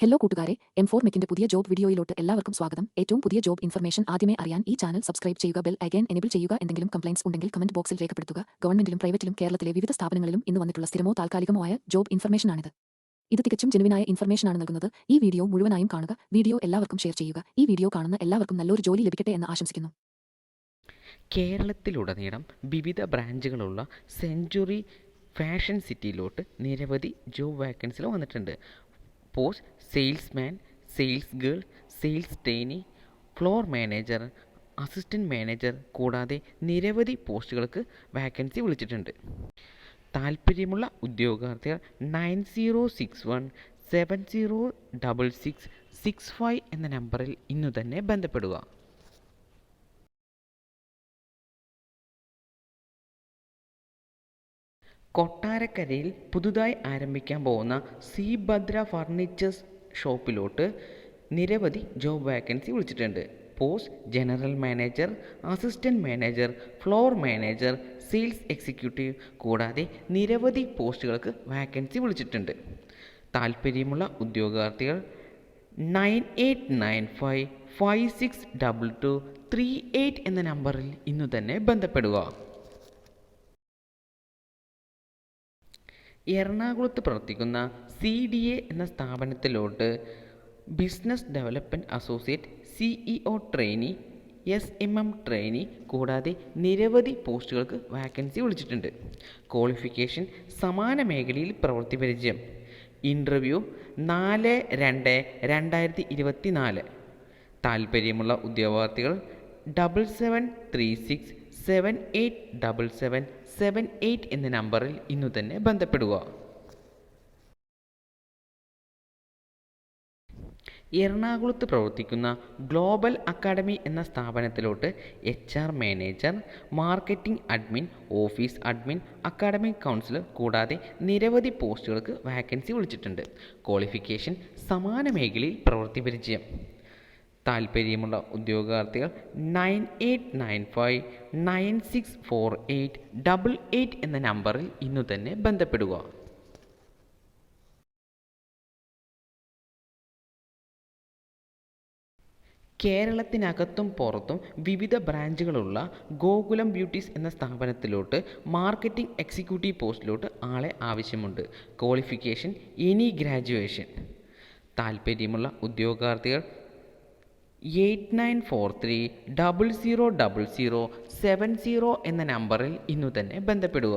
Hello കൂട്ടുകാരെ M four മെക്കിന്റെ പുതിയ job വീഡിയോയിലോട്ട് എല്ലാവർക്കും സ്വാഗതം. ഏറ്റവും പുതിയ ജോബ് ഇൻഫർമേഷൻ ആദ്യമേ അറിയാൻ ഈ ചാനൽ സബ്സ്ക്രൈബ് ചെയ്യുക ബെൽ അഗൈൻ എനേബിൾ ചെയ്യുക എന്തെങ്കിലും കംപ്ലൈൻസ് ഉണ്ടെങ്കിൽ കമന്റ് ബോക്സിൽ രേഖപ്പെടുത്തുക. ഗവൺമെന്റിലും പ്രൈവറ്റിലും കേരളത്തിലെ വിവിധ സ്ഥാപനങ്ങളിലും ഇന്ന് വന്നിട്ടുള്ള സ്ഥിരമോ താൽക്കാലികമോ ആയ ജോബ് ഇൻഫർമേഷനാണിത്. ഇത് തികച്ചും ജെനുവിനായ ഇൻഫർമേഷനാണ് നൽകുന്നത്. ഈ വീഡിയോ മുഴുവനായും കാണുക വീഡിയോ എല്ലാവർക്കും ഷെയർ ചെയ്യുക. ഈ വീഡിയോ കാണുന്ന എല്ലാവർക്കും നല്ലൊരു ജോലി ലഭിക്കട്ടെ എന്ന് ആശംസിക്കുന്നു. കേരളത്തിലുടനീളം വിവിധ ബ്രാഞ്ചുകളുള്ള സെഞ്ചുറി ഫാഷൻ സിറ്റിയിലോട്ട് നിരവധി ജോബ് വാക്കൻസികൾ വന്നിട്ടുണ്ട്. Post salesman sales girl sales trainee floor manager assistant manager കൂടാതെ നിരവധി പോസ്റ്റുകൾക്ക് വാക്കൻസി വിളിച്ചിട്ടുണ്ട്. താല്പര്യമുള്ള ഉദ്യോഗാർത്ഥികൾ nine zero six one seven zero double six six five എന്ന നമ്പറിൽ ഇന്നു തന്നെ ബന്ധപ്പെടുക. കൊട്ടാരക്കരയിൽ പുതുതായി ആരംഭിക്കാൻ പോകുന്ന സി ഭദ്ര ഫർണിച്ചേഴ്സ് ഷോപ്പിലോട്ട് നിരവധി ജോബ് വാക്കൻസി വിളിച്ചിട്ടുണ്ട്. Post general manager assistant manager floor manager sales executive കൂടാതെ നിരവധി പോസ്റ്റുകൾക്ക് വാക്കൻസി വിളിച്ചിട്ടുണ്ട്. താല്പര്യമുള്ള ഉദ്യോഗാർത്ഥികൾ nine eight nine five five six double two three eight എന്ന നമ്പറിൽ ഇന്നു തന്നെ ബന്ധപ്പെടുക. എറണാകുളത്ത് പ്രവർത്തിക്കുന്ന സി ഡി എ എന്ന സ്ഥാപനത്തിലോട്ട് business development associate CEO trainee S M M trainee കൂടാതെ നിരവധി പോസ്റ്റുകൾക്ക് വാക്കൻസി വിളിച്ചിട്ടുണ്ട്. ക്വാളിഫിക്കേഷൻ സമാന മേഖലയിൽ പ്രവൃത്തി പരിചയം. ഇന്റർവ്യൂ നാല് രണ്ട് രണ്ടായിരത്തി ഇരുപത്തി നാല് താല്പര്യമുള്ള ഉദ്യോഗാർത്ഥികൾ double seven three six seven eight double seven seven eight എന്ന നമ്പറിൽ ഇന്നു തന്നെ ബന്ധപ്പെടുക. എറണാകുളത്ത് പ്രവർത്തിക്കുന്ന ഗ്ലോബൽ അക്കാഡമി എന്ന സ്ഥാപനത്തിലോട്ട് H R manager marketing admin office admin academic counsellor കൂടാതെ നിരവധി പോസ്റ്റുകൾക്ക് വാക്കൻസി വിളിച്ചിട്ടുണ്ട്. ക്വാളിഫിക്കേഷൻ സമാന മേഖലയിൽ പ്രവൃത്തി പരിചയം. താല്പര്യമുള്ള ഉദ്യോഗാർത്ഥികൾ nine eight nine five nine six four eight double eight എന്ന നമ്പറിൽ ഇന്നു തന്നെ ബന്ധപ്പെടുക. കേരളത്തിനകത്തും പുറത്തും വിവിധ ബ്രാഞ്ചുകളുള്ള ഗോകുലം ബ്യൂട്ടീസ് എന്ന സ്ഥാപനത്തിലോട്ട് മാർക്കറ്റിംഗ് എക്സിക്യൂട്ടീവ് പോസ്റ്റിലോട്ട് ആളെ ആവശ്യമുണ്ട്. Qualification any graduation. താല്പര്യമുള്ള ഉദ്യോഗാർത്ഥികൾ eight nine four three double zero double zero seven zero എന്ന നമ്പറിൽ ഇന്നു തന്നെ ബന്ധപ്പെടുക.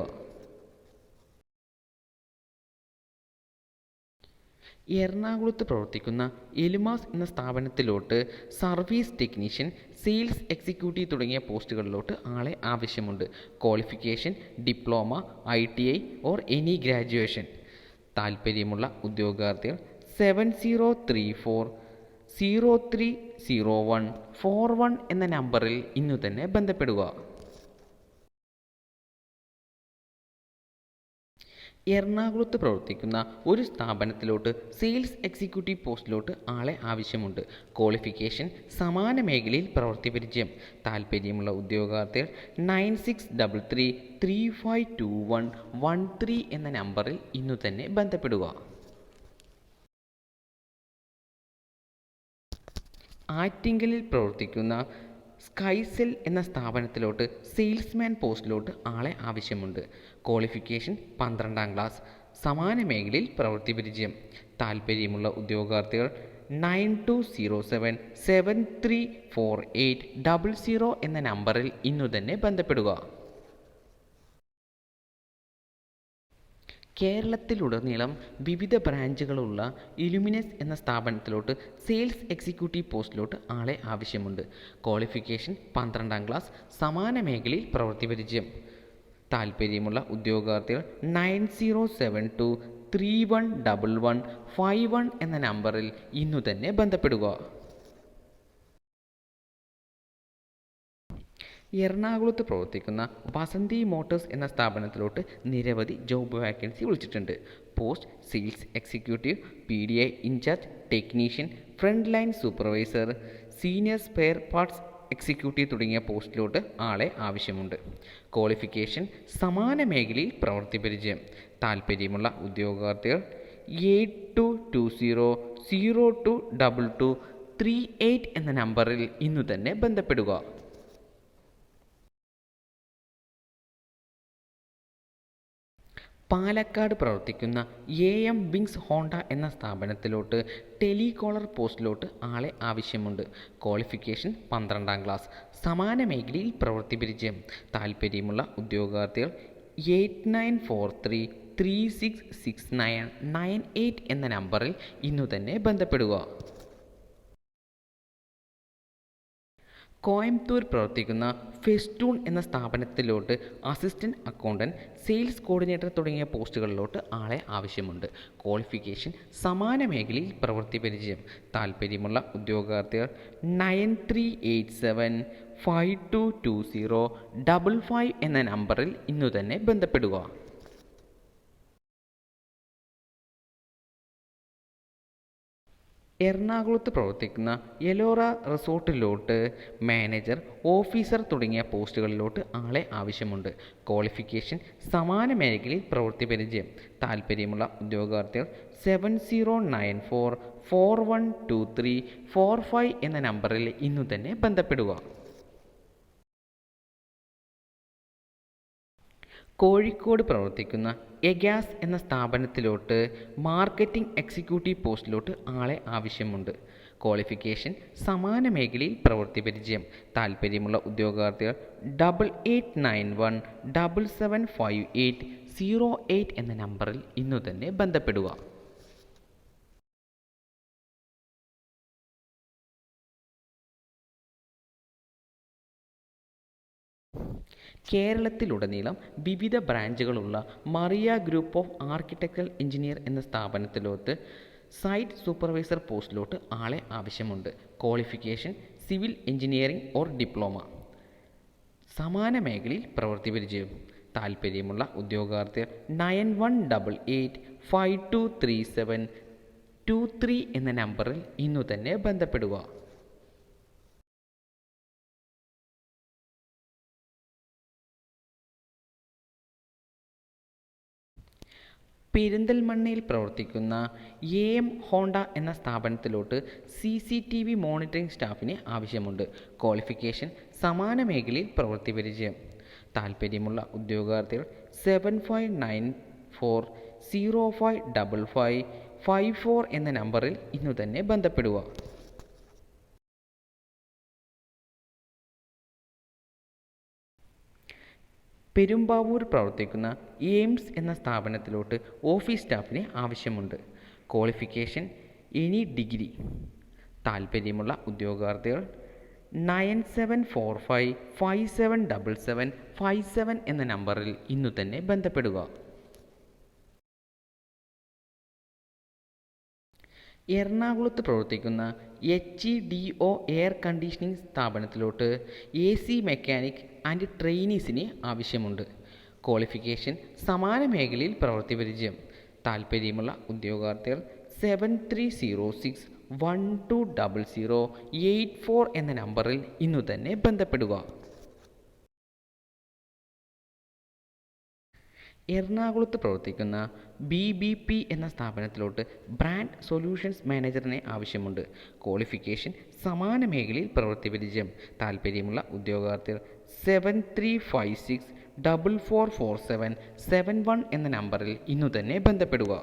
എറണാകുളത്ത് പ്രവർത്തിക്കുന്ന എലുമാസ് എന്ന സ്ഥാപനത്തിലോട്ട് സർവീസ് ടെക്നീഷ്യൻ സെയിൽസ് എക്സിക്യൂട്ടീവ് തുടങ്ങിയ പോസ്റ്റുകളിലോട്ട് ആളെ ആവശ്യമുണ്ട്. Qualification diploma I T I or any graduation. താല്പര്യമുള്ള ഉദ്യോഗാർത്ഥികൾ seven zero three four zero three zero one four one എന്ന നമ്പറിൽ ഇന്നു തന്നെ ബന്ധപ്പെടുക. എറണാകുളത്ത് പ്രവർത്തിക്കുന്ന ഒരു സ്ഥാപനത്തിലോട്ട് സെയിൽസ് എക്സിക്യൂട്ടീവ് പോസ്റ്റിലോട്ട് ആളെ ആവശ്യമുണ്ട്. ക്വാളിഫിക്കേഷൻ സമാന മേഖലയിൽ പ്രവൃത്തി പരിചയം. താല്പര്യമുള്ള ഉദ്യോഗാർത്ഥികൾ nine six double three three five two one one three എന്ന നമ്പറിൽ ഇന്നു തന്നെ ബന്ധപ്പെടുക. ആറ്റിങ്കലിൽ പ്രവർത്തിക്കുന്ന സ്കൈസെൽ എന്ന സ്ഥാപനത്തിലോട്ട് സെയിൽസ്മാൻ പോസ്റ്റിലോട്ട് ആളെ ആവശ്യമുണ്ട്. ക്വാളിഫിക്കേഷൻ പന്ത്രണ്ടാം ക്ലാസ്. സമാന മേഖലയിൽ പ്രവൃത്തി പരിചയം. താല്പര്യമുള്ള ഉദ്യോഗാർത്ഥികൾ nine two zero seven seven three four eight double zero എന്ന നമ്പറിൽ ഇന്നു തന്നെ ബന്ധപ്പെടുക. കേരളത്തിലുടനീളം വിവിധ ബ്രാഞ്ചുകളുള്ള ഇലുമിനസ് എന്ന സ്ഥാപനത്തിലോട്ട് സെയിൽസ് എക്സിക്യൂട്ടീവ് പോസ്റ്റിലോട്ട് ആളെ ആവശ്യമുണ്ട്. ക്വാളിഫിക്കേഷൻ പന്ത്രണ്ടാം ക്ലാസ് സമാന മേഖലയിൽ പ്രവൃത്തി പരിചയം. താല്പര്യമുള്ള ഉദ്യോഗാർത്ഥികൾ nine zero seven two three one double one five one എന്ന നമ്പറിൽ ഇന്നു തന്നെ ബന്ധപ്പെടുക. എറണാകുളത്ത് പ്രവർത്തിക്കുന്ന വസന്തി മോട്ടോഴ്സ് എന്ന സ്ഥാപനത്തിലോട്ട് നിരവധി ജോബ് വാക്കൻസി വിളിച്ചിട്ടുണ്ട്. Post sales executive P D I in charge technician front line supervisor senior spare parts executive തുടങ്ങിയ പോസ്റ്റിലോട്ട് ആളെ ആവശ്യമുണ്ട്. ക്വാളിഫിക്കേഷൻ സമാന മേഖലയിൽ പ്രവൃത്തി പരിചയം താല്പര്യമുള്ള ഉദ്യോഗാർത്ഥികൾ eight two two zero zero two double two three eight എന്ന നമ്പറിൽ ഇന്നു തന്നെ ബന്ധപ്പെടുക. പാലക്കാട് പ്രവർത്തിക്കുന്ന എ എം വിങ്സ് ഹോണ്ട എന്ന സ്ഥാപനത്തിലോട്ട് ടെലികോളർ പോസ്റ്റിലോട്ട് ആളെ ആവശ്യമുണ്ട്. ക്വാളിഫിക്കേഷൻ പന്ത്രണ്ടാം ക്ലാസ്. സമാന മേഖലയിൽ പ്രവൃത്തി പരിചയം. താല്പര്യമുള്ള ഉദ്യോഗാർത്ഥികൾ eight nine four three three six six nine nine eight എന്ന നമ്പറിൽ ഇന്നു തന്നെ ബന്ധപ്പെടുക. കോയമ്പത്തൂർ പ്രവർത്തിക്കുന്ന ഫെസ്റ്റൂൺ എന്ന സ്ഥാപനത്തിലോട്ട് അസിസ്റ്റന്റ് അക്കൗണ്ടന്റ് സെയിൽസ് കോർഡിനേറ്റർ തുടങ്ങിയ പോസ്റ്റുകളിലോട്ട് ആളെ ആവശ്യമുണ്ട്. ക്വാളിഫിക്കേഷൻ സമാന മേഖലയിൽ പ്രവൃത്തി പരിചയം. താല്പര്യമുള്ള ഉദ്യോഗാർത്ഥികൾ nine three eight seven five two two zero double five എന്ന നമ്പറിൽ ഇന്നു തന്നെ ബന്ധപ്പെടുക. എറണാകുളത്ത് പ്രവർത്തിക്കുന്ന യെലോറ റിസോർട്ടിലോട്ട് മാനേജർ ഓഫീസർ തുടങ്ങിയ പോസ്റ്റുകളിലോട്ട് ആളെ ആവശ്യമുണ്ട്. ക്വാളിഫിക്കേഷൻ സമാന മേഖലയിൽ പ്രവൃത്തി പരിചയം. താല്പര്യമുള്ള ഉദ്യോഗാർത്ഥികൾ seven zero nine four four one two three four five എന്ന നമ്പറിൽ ഇന്നു തന്നെ ബന്ധപ്പെടുക. കോഴിക്കോട് പ്രവർത്തിക്കുന്ന എഗ്യാസ് എന്ന സ്ഥാപനത്തിലോട്ട് മാർക്കറ്റിംഗ് എക്സിക്യൂട്ടീവ് പോസ്റ്റിലോട്ട് ആളെ ആവശ്യമുണ്ട്. ക്വാളിഫിക്കേഷൻ സമാന മേഖലയിൽ പ്രവൃത്തി പരിചയം. താല്പര്യമുള്ള ഉദ്യോഗാർത്ഥികൾ double eight nine one double seven five eight zero eight എന്ന നമ്പറിൽ ഇന്നു തന്നെ ബന്ധപ്പെടുക. കേരളത്തിലുടനീളം വിവിധ ബ്രാഞ്ചുകളുള്ള Mariya group of architectural engineer എന്ന സ്ഥാപനത്തിലോട്ട് സൈറ്റ് സൂപ്പർവൈസർ പോസ്റ്റിലോട്ട് ആളെ ആവശ്യമുണ്ട്. Qualification civil engineering or diploma. സമാന മേഖലയിൽ പ്രവൃത്തി പരിചയം. താല്പര്യമുള്ള ഉദ്യോഗാർത്ഥികൾ nine one double eight five two three seven two three എന്ന നമ്പറിൽ ഇന്നു തന്നെ ബന്ധപ്പെടുക. പെരിന്തൽമണ്ണയിൽ പ്രവർത്തിക്കുന്ന എ എം ഹോണ്ട എന്ന സ്ഥാപനത്തിലോട്ട് C C T V monitoring സ്റ്റാഫിന് ആവശ്യമുണ്ട്. ക്വാളിഫിക്കേഷൻ സമാന മേഖലയിൽ പ്രവൃത്തി പരിചയം. താല്പര്യമുള്ള ഉദ്യോഗാർത്ഥികൾ seven five nine four zero five double five five four എന്ന നമ്പറിൽ ഇന്നു തന്നെ ബന്ധപ്പെടുക. പെരുമ്പാവൂർ പ്രവർത്തിക്കുന്ന എയിംസ് എന്ന സ്ഥാപനത്തിലോട്ട് ഓഫീസ് സ്റ്റാഫിന് ആവശ്യമുണ്ട്. Qualification any degree. താല്പര്യമുള്ള ഉദ്യോഗാർത്ഥികൾ nine seven four five five seven double seven five seven എന്ന നമ്പറിൽ ഇന്നു തന്നെ ബന്ധപ്പെടുക. എറണാകുളത്ത് പ്രവർത്തിക്കുന്ന H D O air conditioning സ്ഥാപനത്തിലോട്ട് A C mechanic and ട്രെയിനീസിന് ആവശ്യമുണ്ട്. ക്വാളിഫിക്കേഷൻ സമാന മേഖലയിൽ പ്രവൃത്തി പരിചയം. താല്പര്യമുള്ള ഉദ്യോഗാർത്ഥികൾ seven three zero six one two double zero eight four എന്ന നമ്പറിൽ ഇന്നു തന്നെ ബന്ധപ്പെടുക. എറണാകുളത്ത് പ്രവർത്തിക്കുന്ന ബി ബി പി എന്ന സ്ഥാപനത്തിലോട്ട് ബ്രാൻഡ് സൊല്യൂഷൻസ് മാനേജറിനെ ആവശ്യമുണ്ട്. ക്വാളിഫിക്കേഷൻ സമാന മേഖലയിൽ പ്രവൃത്തി പരിചയം. താല്പര്യമുള്ള ഉദ്യോഗാർത്ഥികൾ seven three five six double four four seven seven one എന്ന നമ്പറിൽ ഇന്നു തന്നെ ബന്ധപ്പെടുക.